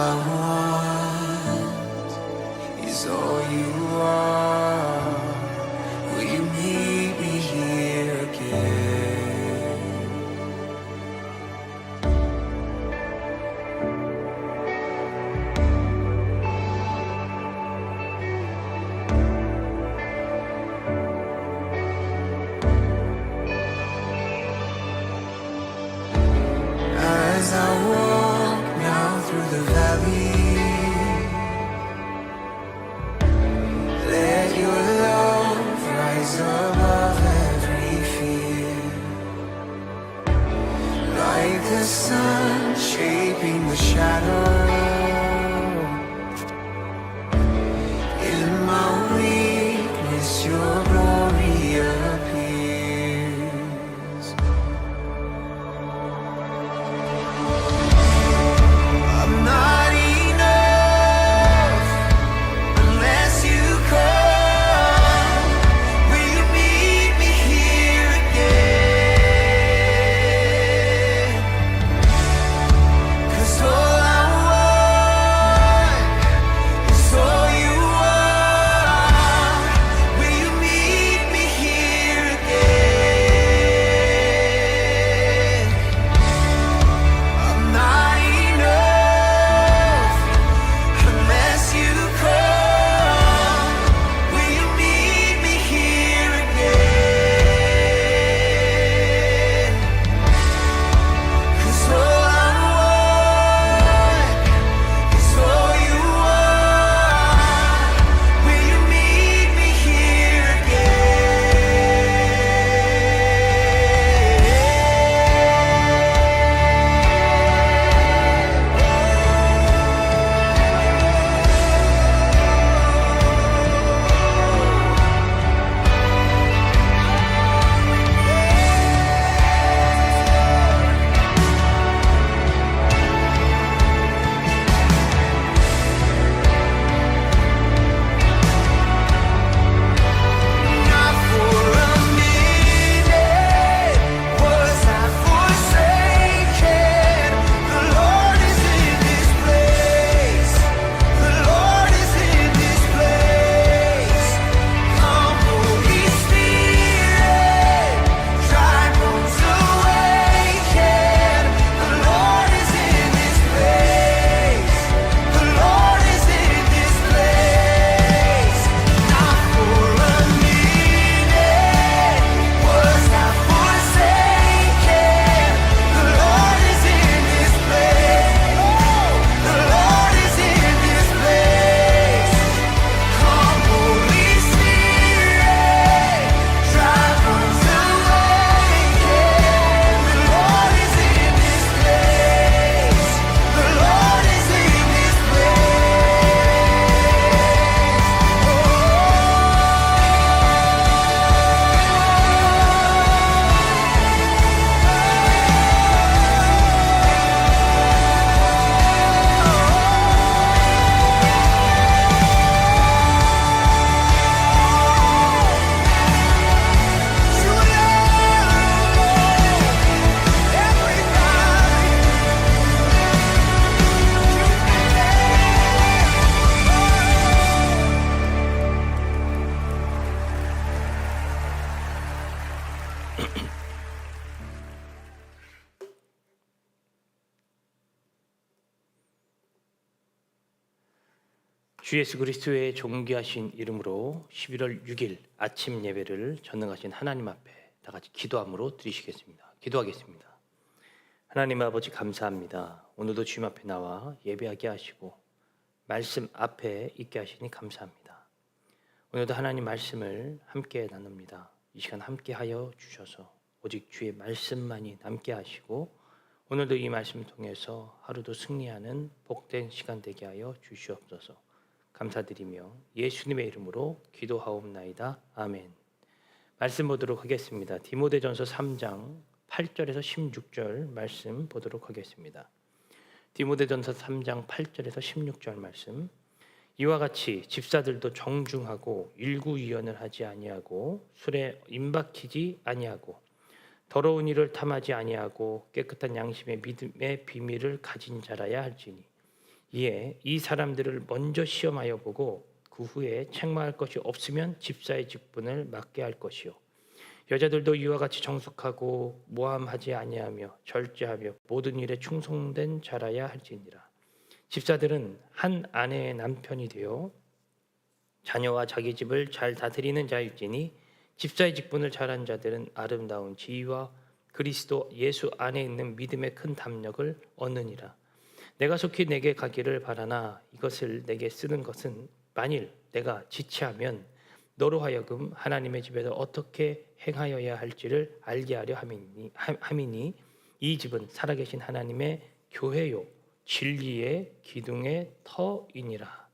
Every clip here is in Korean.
Allah. shadows 주 예수 그리스도의 존귀하신 이름으로 11월 6일 아침 예배를 전능하신 하나님 앞에 다 같이 기도함으로 드리시겠습니다. 기도하겠습니다. 하나님 아버지 감사합니다. 오늘도 주님 앞에 나와 예배하게 하시고 말씀 앞에 있게 하시니 감사합니다. 오늘도 하나님 말씀을 함께 나눕니다. 이 시간 함께 하여 주셔서 오직 주의 말씀만이 남게 하시고 오늘도 이 말씀을 통해서 하루도 승리하는 복된 시간 되게 하여 주시옵소서. 감사드리며 예수님의 이름으로 기도하옵나이다. 아멘. 말씀 보도록 하겠습니다. 디모데전서 3장 8절에서 16절 말씀 보도록 하겠습니다. 디모데전서 3장 8절에서 16절 말씀. 이와 같이 집사들도 정중하고 일구이연을 하지 아니하고 술에 임박히지 아니하고 더러운 일을 탐하지 아니하고 깨끗한 양심의 믿음의 비밀을 가진 자라야 할지니 이에 이 사람들을 먼저 시험하여 보고 그 후에 책망할 것이 없으면 집사의 직분을 맡게 할 것이요 여자들도 이와 같이 정숙하고 모함하지 아니하며 절제하며 모든 일에 충성된 자라야 할지니라 집사들은 한 아내의 남편이 되어 자녀와 자기 집을 잘 다스리는 자일지니 집사의 직분을 잘한 자들은 아름다운 지위와 그리스도 예수 안에 있는 믿음의 큰 담력을 얻느니라. 내가 속히 내게 가기를 바라나 이것을 내게 쓰는 것은 만일 내가 지체하면 너로 하여금 하나님의 집에서 어떻게 행하여야 할지를 알게 하려 함이니, 함이니 이 집은 살아계신 하나님의 교회요 진리의 기둥의 터이니라.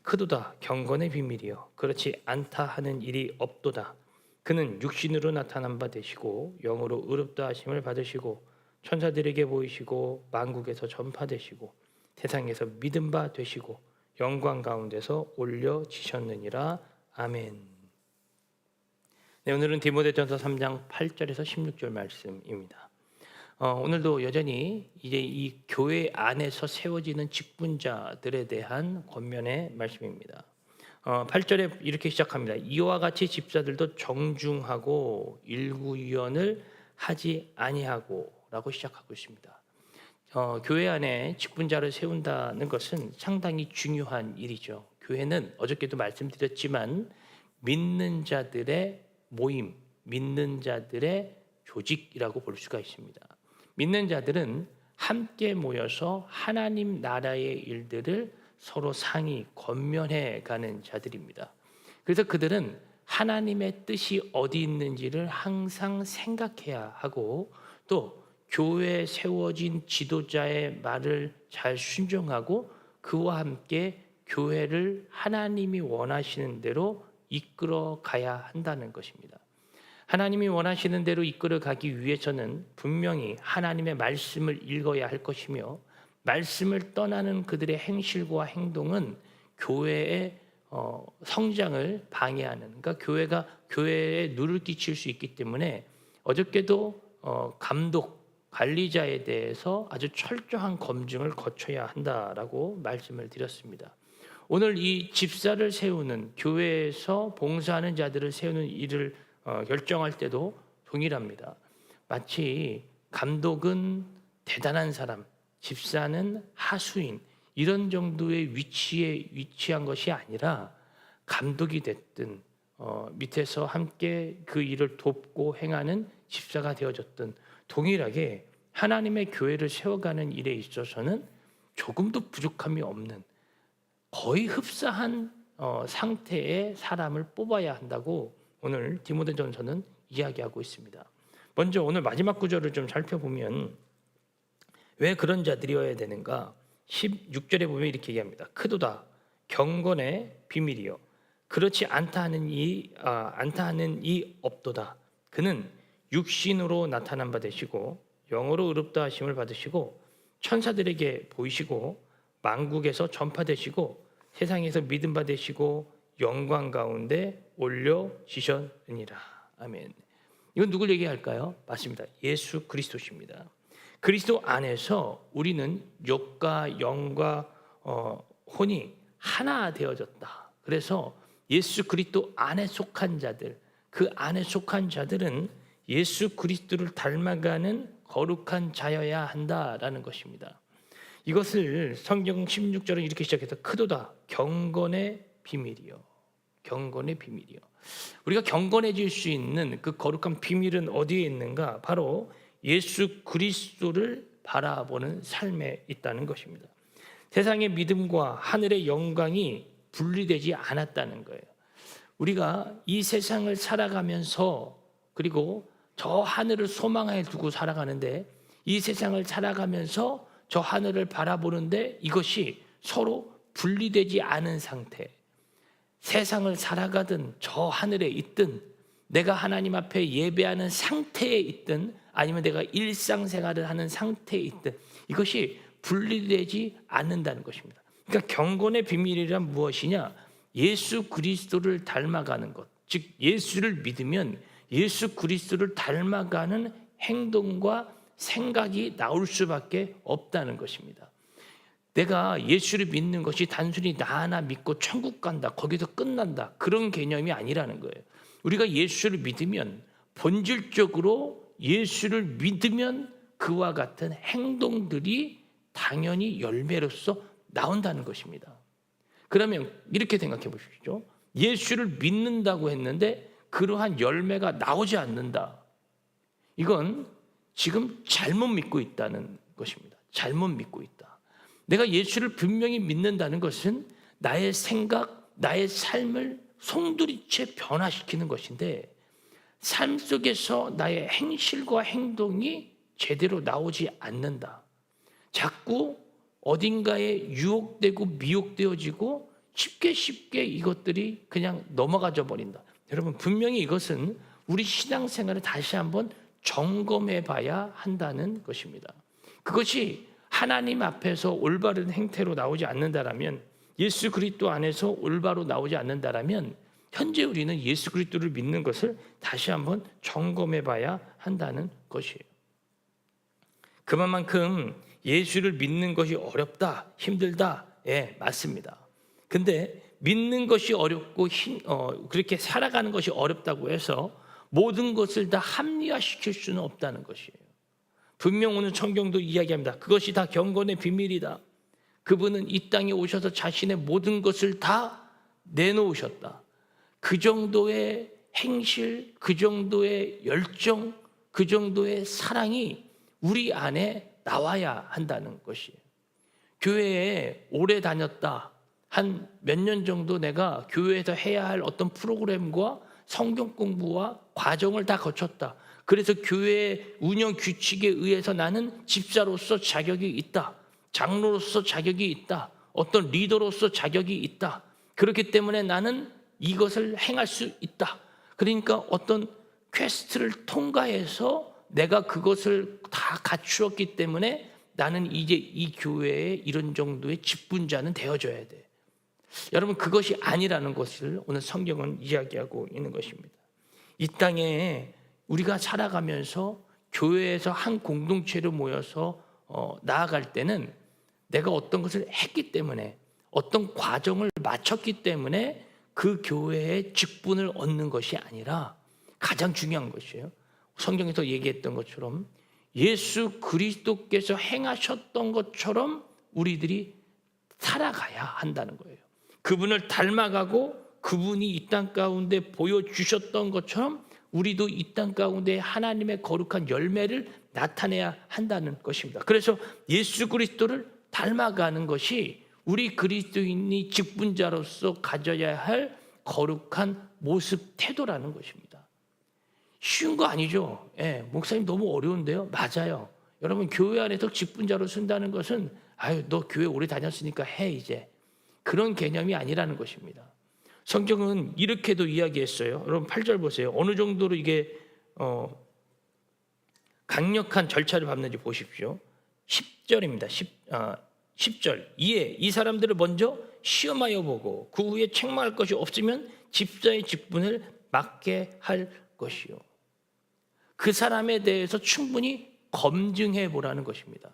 크도다 경건의 비밀이요 그렇지 않다 하는 일이 없도다. 그는 육신으로 나타난 바 되시고 영으로 의롭다 하심을 받으시고 천사들에게 보이시고 만국에서 전파되시고 세상에서 믿음 바 되시고 영광 가운데서 올려지셨느니라 아멘. 네, 오늘은 디모데전서 3장 8절에서 16절 말씀입니다. 어, 오늘도 여전히 이제 이 교회 안에서 세워지는 직분자들에 대한 권면의 말씀입니다. 어, 8절에 이렇게 시작합니다. 이와 같이 집사들도 정중하고 일구위원을 하지 아니하고 라고 시작하고 있습니다. 어, 교회 안에 직분자를 세운다는 것은 상당히 중요한 일이죠. 교회는 어저께도 말씀드렸지만 믿는 자들의 모임, 믿는 자들의 조직이라고 볼 수가 있습니다. 믿는 자들은 함께 모여서 하나님 나라의 일들을 서로 상의 권면해 가는 자들입니다. 그래서 그들은 하나님의 뜻이 어디 있는지를 항상 생각해야 하고 또 교회에 세워진 지도자의 말을 잘 순종하고 그와 함께 교회를 하나님이 원하시는 대로 이끌어 가야 한다는 것입니다. 하나님이 원하시는 대로 이끌어 가기 위해서는 분명히 하나님의 말씀을 읽어야 할 것이며 말씀을 떠나는 그들의 행실과 행동은 교회의 어, 성장을 방해하는 그러니까 교회가 교회에 누를 끼칠 수 있기 때문에 어저께도 어, 감독 관리자에 대해서 아주 철저한 검증을 거쳐야 한다라고 말씀을 드렸습니다. 오늘 이 집사를 세우는 교회에서 봉사하는 자들을 세우는 일을 어, 결정할 때도 동일합니다. 마치 감독은 대단한 사람, 집사는 하수인 이런 정도의 위치에 위치한 것이 아니라 감독이 됐든 어, 밑에서 함께 그 일을 돕고 행하는 집사가 되어졌든 동일하게 하나님의 교회를 세워가는 일에 있어서는 조금도 부족함이 없는 거의 흡사한 어, 상태의 사람을 뽑아야 한다고 오늘 디모데전서는 이야기하고 있습니다. 먼저 오늘 마지막 구절을 좀 살펴보면 왜 그런 자들이어야 되는가? 16절에 보면 이렇게 얘기합니다. 크도다 경건의 비밀이요. 그렇지 않다 하는 이 아, 않다 하는 이 없도다. 그는 육신으로 나타난 바 되시고 영어로 의롭다 하심을 받으시고 천사들에게 보이시고 만국에서 전파되시고 세상에서 믿음 받으시고 영광 가운데 올려지셨느니라. 아멘. 이건 누굴 얘기할까요? 맞습니다. 예수 그리스도십니다. 그리스도 안에서 우리는 욕과 영과 어, 혼이 하나 되어졌다. 그래서 예수 그리스도 안에 속한 자들, 그 안에 속한 자들은 예수 그리스도를 닮아가는 거룩한 자여야 한다라는 것입니다. 이것을 성경 16절은 이렇게 시작해서 크도다 경건의 비밀이요. 경건의 비밀이요. 우리가 경건해질 수 있는 그 거룩한 비밀은 어디에 있는가? 바로 예수 그리스도를 바라보는 삶에 있다는 것입니다. 세상의 믿음과 하늘의 영광이 분리되지 않았다는 거예요. 우리가 이 세상을 살아가면서 그리고 저 하늘을 소망에 두고 살아가는데 이 세상을 살아가면서 저 하늘을 바라보는데 이것이 서로 분리되지 않은 상태. 세상을 살아가든 저 하늘에 있든 내가 하나님 앞에 예배하는 상태에 있든 아니면 내가 일상생활을 하는 상태에 있든 이것이 분리되지 않는다는 것입니다. 그러니까 경건의 비밀이란 무엇이냐? 예수 그리스도를 닮아가는 것. 즉 예수를 믿으면 예수 그리스도를 닮아가는 행동과 생각이 나올 수밖에 없다는 것입니다. 내가 예수를 믿는 것이 단순히 나 하나 믿고 천국 간다, 거기서 끝난다. 그런 개념이 아니라는 거예요. 우리가 예수를 믿으면 본질적으로 예수를 믿으면 그와 같은 행동들이 당연히 열매로서 나온다는 것입니다. 그러면 이렇게 생각해 보십시오. 예수를 믿는다고 했는데 그러한 열매가 나오지 않는다. 이건 지금 잘못 믿고 있다는 것입니다. 잘못 믿고 있다. 내가 예수를 분명히 믿는다는 것은 나의 생각, 나의 삶을 송두리째 변화시키는 것인데 삶 속에서 나의 행실과 행동이 제대로 나오지 않는다. 자꾸 어딘가에 유혹되고 미혹되어지고 쉽게 쉽게 이것들이 그냥 넘어가져 버린다. 여러분 분명히 이것은 우리 신앙생활을 다시 한번 점검해 봐야 한다는 것입니다. 그것이 하나님 앞에서 올바른 행태로 나오지 않는다라면 예수 그리스도 안에서 올바로 나오지 않는다라면 현재 우리는 예수 그리스도를 믿는 것을 다시 한번 점검해 봐야 한다는 것이에요. 그만큼 예수를 믿는 것이 어렵다, 힘들다. 예, 맞습니다. 근데 믿는 것이 어렵고 힘, 어, 그렇게 살아가는 것이 어렵다고 해서 모든 것을 다 합리화시킬 수는 없다는 것이에요. 분명 오늘 성경도 이야기합니다. 그것이 다 경건의 비밀이다. 그분은 이 땅에 오셔서 자신의 모든 것을 다 내놓으셨다. 그 정도의 행실, 그 정도의 열정, 그 정도의 사랑이 우리 안에 나와야 한다는 것이에요. 교회에 오래 다녔다. 한 몇 년 정도 내가 교회에서 해야 할 어떤 프로그램과 성경 공부와 과정을 다 거쳤다. 그래서 교회의 운영 규칙에 의해서 나는 집사로서 자격이 있다. 장로로서 자격이 있다. 어떤 리더로서 자격이 있다. 그렇기 때문에 나는 이것을 행할 수 있다. 그러니까 어떤 퀘스트를 통과해서 내가 그것을 다 갖추었기 때문에 나는 이제 이 교회에 이런 정도의 직분자는 되어줘야 돼. 여러분 그것이 아니라는 것을 오늘 성경은 이야기하고 있는 것입니다. 이 땅에 우리가 살아가면서 교회에서 한 공동체로 모여서 어, 나아갈 때는 내가 어떤 것을 했기 때문에 어떤 과정을 마쳤기 때문에 그 교회의 직분을 얻는 것이 아니라 가장 중요한 것이에요. 성경에서 얘기했던 것처럼 예수 그리스도께서 행하셨던 것처럼 우리들이 살아가야 한다는 거예요. 그분을 닮아가고 그분이 이 땅 가운데 보여주셨던 것처럼 우리도 이 땅 가운데 하나님의 거룩한 열매를 나타내야 한다는 것입니다. 그래서 예수 그리스도를 닮아가는 것이 우리 그리스도인이 직분자로서 가져야 할 거룩한 모습 태도라는 것입니다. 쉬운 거 아니죠? 예, 목사님 너무 어려운데요? 맞아요. 여러분, 교회 안에서 직분자로 쓴다는 것은, 아유, 너 교회 오래 다녔으니까 해, 이제. 그런 개념이 아니라는 것입니다. 성경은 이렇게도 이야기했어요. 여러분 8절 보세요. 어느 정도로 이게 어, 강력한 절차를 밟는지 보십시오. 10절입니다. 10, 아, 10절. 이에 이 사람들을 먼저 시험하여 보고 그 후에 책망할 것이 없으면 집사의 직분을 맡게 할 것이요. 그 사람에 대해서 충분히 검증해 보라는 것입니다.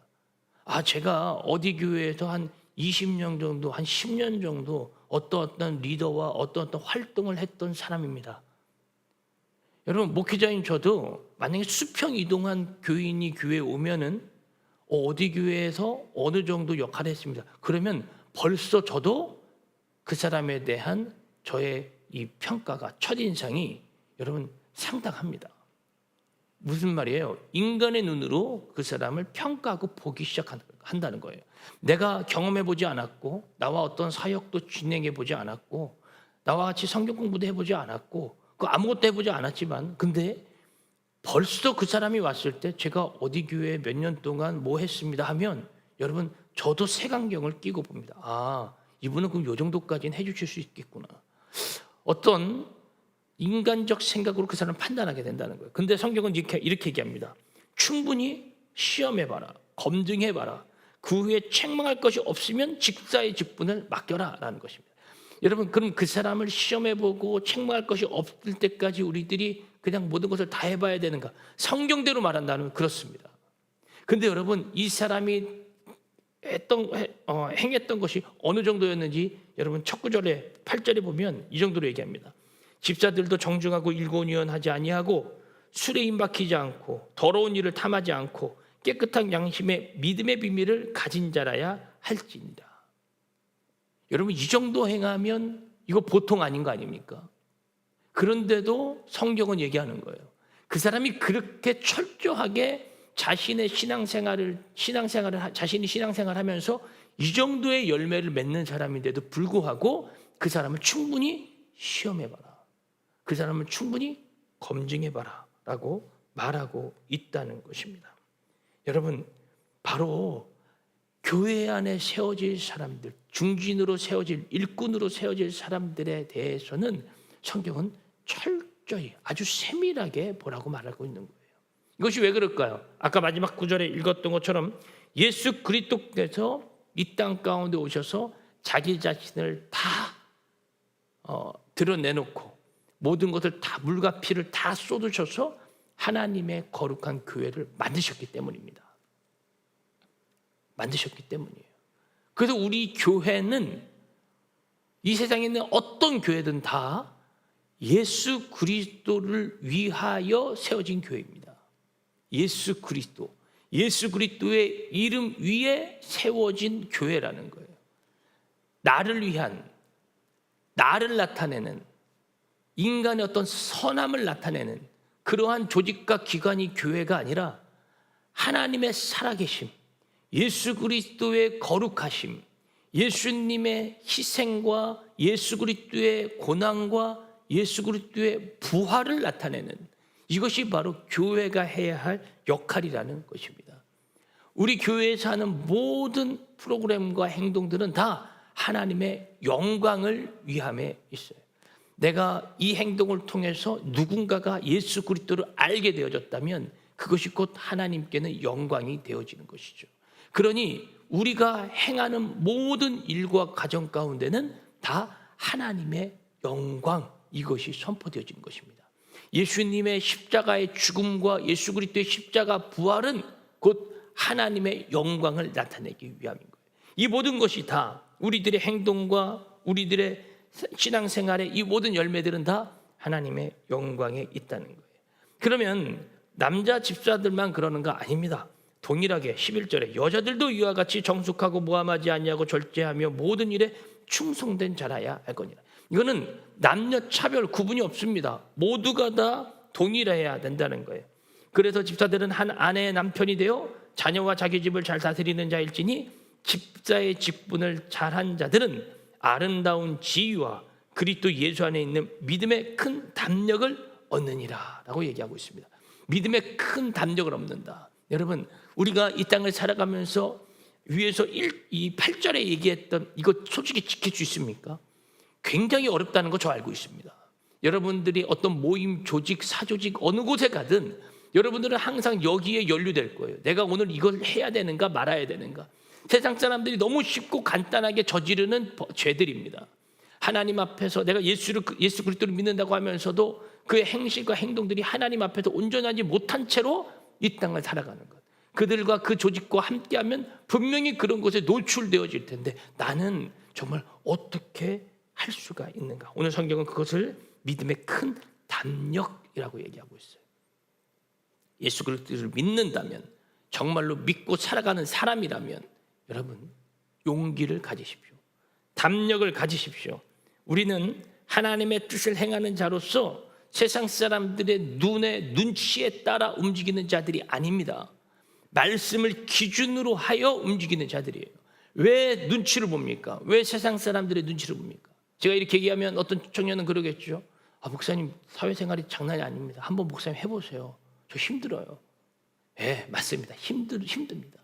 아, 제가 어디 교회에서 한 20년 정도, 한 10년 정도 어떤 어떤 리더와 어떤 어떤 활동을 했던 사람입니다. 여러분 목회자인 저도 만약에 수평 이동한 교인이 교회에 오면은 어디 교회에서 어느 정도 역할을 했습니다. 그러면 벌써 저도 그 사람에 대한 저의 이 평가가 첫 인상이 여러분 상당합니다. 무슨 말이에요? 인간의 눈으로 그 사람을 평가하고 보기 시작한다는 거예요. 내가 경험해 보지 않았고, 나와 어떤 사역도 진행해 보지 않았고, 나와 같이 성경 공부도 해보지 않았고 그 아무것도 해보지 않았지만 근데 벌써 그 사람이 왔을 때 제가 어디 교회에 몇년 동안 뭐 했습니다 하면 여러분 저도 색안경을 끼고 봅니다. 아 이분은 그럼 요 정도까지는 해주실 수 있겠구나. 어떤 인간적 생각으로 그 사람을 판단하게 된다는 거예요. 근데 성경은 이렇게, 이렇게 얘기합니다. 충분히 시험해봐라. 검증해봐라. 그 후에 책망할 것이 없으면 직사의 직분을 맡겨라. 라는 것입니다. 여러분, 그럼 그 사람을 시험해보고 책망할 것이 없을 때까지 우리들이 그냥 모든 것을 다 해봐야 되는가? 성경대로 말한다면 그렇습니다. 근데 여러분, 이 사람이 했던, 해- 어, 행했던 것이 어느 정도였는지 여러분 첫 구절에 8절에 보면 이 정도로 얘기합니다. 집사들도 정중하고 일곤이언하지 아니하고 술에 임박히지 않고 더러운 일을 탐하지 않고 깨끗한 양심의 믿음의 비밀을 가진 자라야 할지니라. 여러분 이 정도 행하면 이거 보통 아닌 거 아닙니까? 그런데도 성경은 얘기하는 거예요. 그 사람이 그렇게 철저하게 자신의 신앙생활을 신앙생활을 하- 자신이 신앙생활 하면서 이 정도의 열매를 맺는 사람인데도 불구하고 그 사람을 충분히 시험해봐라. 그 사람을 충분히 검증해봐라 라고 말하고 있다는 것입니다. 여러분 바로 교회 안에 세워질 사람들, 중진으로 세워질 일꾼으로 세워질 사람들에 대해서는 성경은 철저히 아주 세밀하게 보라고 말하고 있는 거예요. 이것이 왜 그럴까요? 아까 마지막 구절에 읽었던 것처럼 예수 그리스도께서 이 땅 가운데 오셔서 자기 자신을 다 어, 드러내놓고 모든 것을 다 물과 피를 다 쏟으셔서 하나님의 거룩한 교회를 만드셨기 때문입니다. 만드셨기 때문이에요. 그래서 우리 교회는 이 세상에 있는 어떤 교회든 다 예수 그리스도를 위하여 세워진 교회입니다. 예수 그리스도. 예수 그리스도의 이름 위에 세워진 교회라는 거예요. 나를 위한, 나를 나타내는, 인간의 어떤 선함을 나타내는 그러한 조직과 기관이 교회가 아니라 하나님의 살아계심, 예수 그리스도의 거룩하심, 예수님의 희생과 예수 그리스도의 고난과 예수 그리스도의 부활을 나타내는 이것이 바로 교회가 해야 할 역할이라는 것입니다. 우리 교회에서 하는 모든 프로그램과 행동들은 다 하나님의 영광을 위함에 있어요. 내가 이 행동을 통해서 누군가가 예수 그리스도를 알게 되어졌다면 그것이 곧 하나님께는 영광이 되어지는 것이죠. 그러니 우리가 행하는 모든 일과 가정 가운데는 다 하나님의 영광 이것이 선포되어지는 것입니다. 예수님의 십자가의 죽음과 예수 그리스도의 십자가 부활은 곧 하나님의 영광을 나타내기 위함인 거예요. 이 모든 것이 다 우리들의 행동과 우리들의 신앙생활의 이 모든 열매들은 다 하나님의 영광에 있다는 거예요. 그러면 남자 집사들만 그러는 거 아닙니다. 동일하게 11절에 여자들도 이와 같이 정숙하고 모함하지 않냐고 절제하며 모든 일에 충성된 자라야 할 거니라. 이거는 남녀 차별 구분이 없습니다. 모두가 다 동일해야 된다는 거예요. 그래서 집사들은 한 아내의 남편이 되어 자녀와 자기 집을 잘 다스리는 자일지니 집사의 직분을 잘한 자들은 아름다운 지위와 그리스도 예수 안에 있는 믿음의 큰 담력을 얻느니라라고 얘기하고 있습니다. 믿음의 큰 담력을 얻는다. 여러분, 우리가 이 땅을 살아가면서 위에서 1, 이 8절에 얘기했던 이거 솔직히 지킬 수 있습니까? 굉장히 어렵다는 거 저 알고 있습니다. 여러분들이 어떤 모임, 조직, 사조직 어느 곳에 가든 여러분들은 항상 여기에 연루될 거예요. 내가 오늘 이걸 해야 되는가 말아야 되는가. 세상 사람들이 너무 쉽고 간단하게 저지르는 버- 죄들입니다. 하나님 앞에서 내가 예수를 예수 그리스도를 믿는다고 하면서도 그의 행실과 행동들이 하나님 앞에서 온전하지 못한 채로 이 땅을 살아가는 것. 그들과 그 조직과 함께하면 분명히 그런 것에 노출되어질 텐데 나는 정말 어떻게 할 수가 있는가? 오늘 성경은 그것을 믿음의 큰 담력이라고 얘기하고 있어요. 예수 그리스도를 믿는다면 정말로 믿고 살아가는 사람이라면 여러분 용기를 가지십시오. 담력을 가지십시오. 우리는 하나님의 뜻을 행하는 자로서 세상 사람들의 눈에 눈치에 따라 움직이는 자들이 아닙니다. 말씀을 기준으로 하여 움직이는 자들이에요. 왜 눈치를 봅니까? 왜 세상 사람들의 눈치를 봅니까? 제가 이렇게 얘기하면 어떤 청년은 그러겠죠. 아, 목사님 사회생활이 장난이 아닙니다. 한번 목사님 해보세요. 저 힘들어요. 예, 맞습니다. 힘들, 힘듭니다.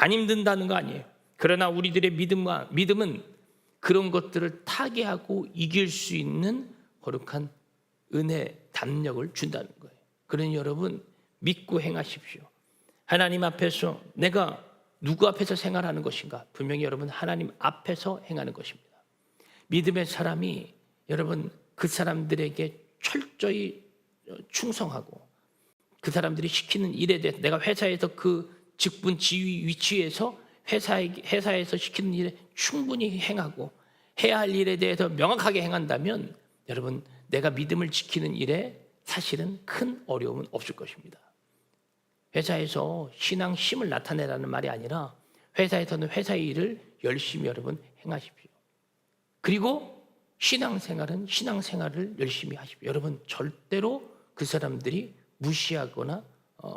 안 힘든다는 거 아니에요. 그러나 우리들의 믿음과 믿음은 그런 것들을 타개하고 이길 수 있는 거룩한 은혜, 담력을 준다는 거예요. 그러니 여러분 믿고 행하십시오. 하나님 앞에서 내가 누구 앞에서 생활하는 것인가? 분명히 여러분 하나님 앞에서 행하는 것입니다. 믿음의 사람이 여러분 그 사람들에게 철저히 충성하고 그 사람들이 시키는 일에 대해 내가 회사에서 그 직분 지위 위치에서 회사에, 회사에서 시키는 일에 충분히 행하고 해야 할 일에 대해서 명확하게 행한다면 여러분 내가 믿음을 지키는 일에 사실은 큰 어려움은 없을 것입니다. 회사에서 신앙 힘을 나타내라는 말이 아니라 회사에서는 회사의 일을 열심히 여러분 행하십시오. 그리고 신앙생활은 신앙생활을 열심히 하십시오. 여러분 절대로 그 사람들이 무시하거나 어,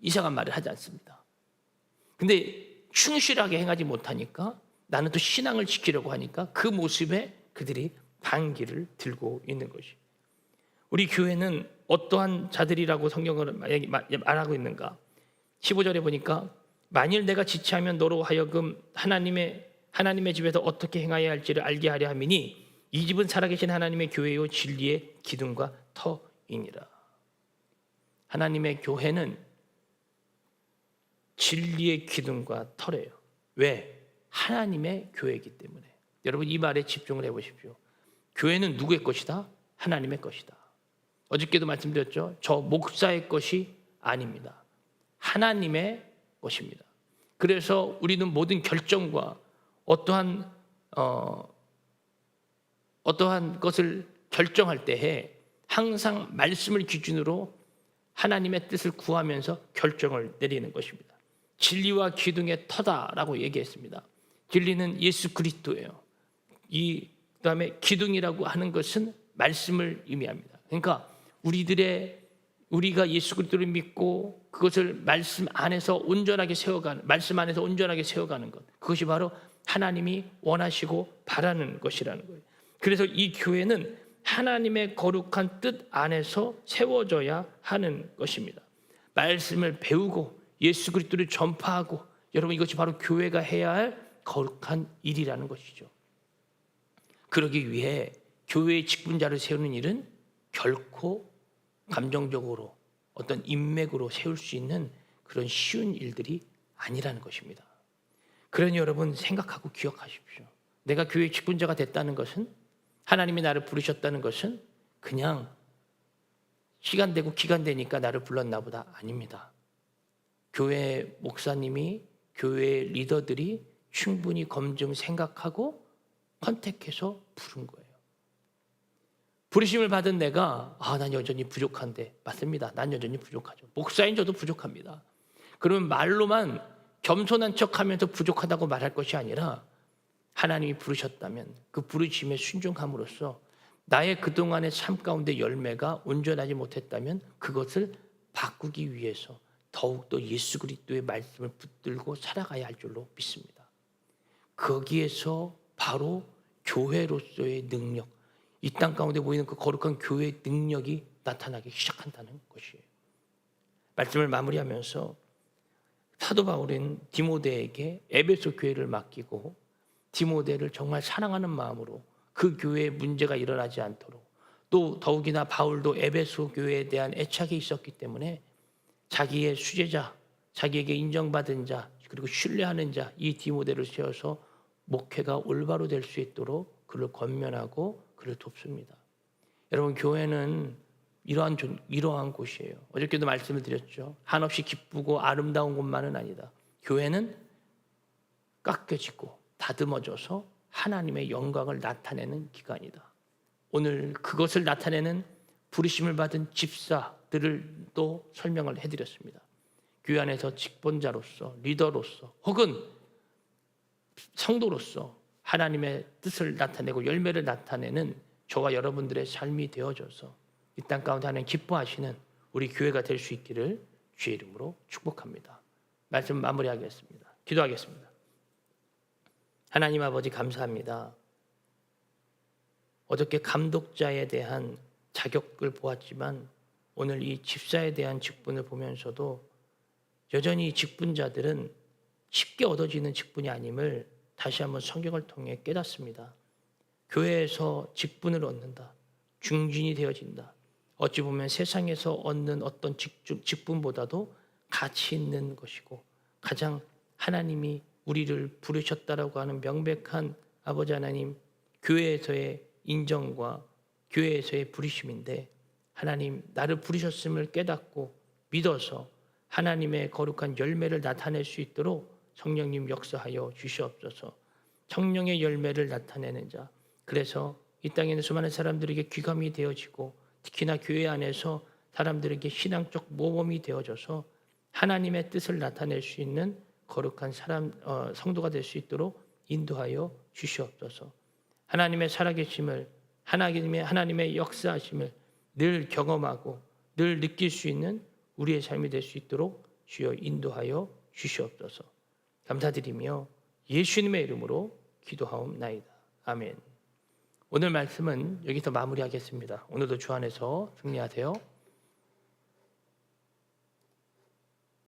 이상한 말을 하지 않습니다. 근데 충실하게 행하지 못하니까 나는 또 신앙을 지키려고 하니까 그 모습에 그들이 반기를 들고 있는 것이. 우리 교회는 어떠한 자들이라고 말- 말하고 있는가? 15절에 보니까 만일 내가 지체하면 너로 하여금 하나님의 하나님의 집에서 어떻게 행하여야 할지를 알게 하려 함이니 이 집은 살아계신 하나님의 교회요 진리의 기둥과 터이니라. 하나님의 교회는 진리의 기둥과 터래요. 왜? 하나님의 교회이기 때문에. 여러분 이 말에 집중을 해보십시오. 교회는 누구의 것이다? 하나님의 것이다. 어저께도 말씀드렸죠. 저 목사의 것이 아닙니다. 하나님의 것입니다. 그래서 우리는 모든 결정과 어떠한 어, 어떠한 것을 결정할 때에 항상 말씀을 기준으로 하나님의 뜻을 구하면서 결정을 내리는 것입니다. 진리와 기둥의 터다라고 얘기했습니다. 진리는 예수 그리스도예요. 이 그다음에 기둥이라고 하는 것은 말씀을 의미합니다. 그러니까 우리들의 우리가 예수 그리스도를 믿고 그것을 말씀 안에서 온전하게 세워가는 말씀 안에서 온전하게 세워가는 것 그것이 바로 하나님이 원하시고 바라는 것이라는 거예요. 그래서 이 교회는 하나님의 거룩한 뜻 안에서 세워져야 하는 것입니다. 말씀을 배우고 예수 그리스도를 전파하고 여러분 이것이 바로 교회가 해야 할 거룩한 일이라는 것이죠. 그러기 위해 교회의 직분자를 세우는 일은 결코 감정적으로 어떤 인맥으로 세울 수 있는 그런 쉬운 일들이 아니라는 것입니다. 그러니 여러분 생각하고 기억하십시오. 내가 교회 직분자가 됐다는 것은 하나님이 나를 부르셨다는 것은 그냥 시간 되고 기간 되니까 나를 불렀나 보다 아닙니다. 교회 목사님이 교회 리더들이 충분히 검증 생각하고 컨택해서 부른 거예요. 부르심을 받은 내가 아, 난 여전히 부족한데 맞습니다. 난 여전히 부족하죠. 목사인 저도 부족합니다. 그러면 말로만 겸손한 척하면서 부족하다고 말할 것이 아니라 하나님이 부르셨다면 그 부르심에 순종함으로써 나의 그동안의 삶 가운데 열매가 온전하지 못했다면 그것을 바꾸기 위해서 더욱더 예수 그리스도의 말씀을 붙들고 살아가야 할 줄로 믿습니다. 거기에서 바로 교회로서의 능력, 이 땅 가운데 보이는 그 거룩한 교회의 능력이 나타나기 시작한다는 것이에요. 말씀을 마무리하면서 사도 바울은 디모데에게 에베소 교회를 맡기고 디모데를 정말 사랑하는 마음으로 그 교회에 문제가 일어나지 않도록 또 더욱이나 바울도 에베소 교회에 대한 애착이 있었기 때문에 자기의 수제자, 자기에게 인정받은 자, 그리고 신뢰하는 자, 이 디모데를 세워서 목회가 올바로 될 수 있도록 그를 권면하고 그를 돕습니다. 여러분 교회는 이러한 존- 이러한 곳이에요. 어저께도 말씀을 드렸죠. 한없이 기쁘고 아름다운 곳만은 아니다. 교회는 깎여지고 다듬어져서 하나님의 영광을 나타내는 기관이다. 오늘 그것을 나타내는 부르심을 받은 집사 들을 또 설명을 해드렸습니다. 교회 안에서 직본자로서 리더로서 혹은 성도로서 하나님의 뜻을 나타내고 열매를 나타내는 저와 여러분들의 삶이 되어져서 이 땅 가운데 하나님 기뻐하시는 우리 교회가 될 수 있기를 주의 이름으로 축복합니다. 말씀 마무리하겠습니다. 기도하겠습니다. 하나님 아버지 감사합니다. 어저께 감독자에 대한 자격을 보았지만 오늘 이 집사에 대한 직분을 보면서도 여전히 직분자들은 쉽게 얻어지는 직분이 아님을 다시 한번 성경을 통해 깨닫습니다. 교회에서 직분을 얻는다. 중진이 되어진다. 어찌 보면 세상에서 얻는 어떤 직- 직분보다도 가치 있는 것이고 가장 하나님이 우리를 부르셨다라고 하는 명백한 아버지 하나님 교회에서의 인정과 교회에서의 부르심인데 하나님 나를 부르셨음을 깨닫고 믿어서 하나님의 거룩한 열매를 나타낼 수 있도록 성령님 역사하여 주시옵소서. 성령의 열매를 나타내는 자. 그래서 이 땅에 있는 수많은 사람들에게 귀감이 되어지고 특히나 교회 안에서 사람들에게 신앙적 모범이 되어져서 하나님의 뜻을 나타낼 수 있는 거룩한 사람 어, 성도가 될 수 있도록 인도하여 주시옵소서. 하나님의 살아계심을 하나님의 하나님의 역사하심을 늘 경험하고 늘 느낄 수 있는 우리의 삶이 될 수 있도록 주여 인도하여 주시옵소서. 감사드리며 예수님의 이름으로 기도하옵나이다. 아멘. 오늘 말씀은 여기서 마무리하겠습니다. 오늘도 주 안에서 승리하세요.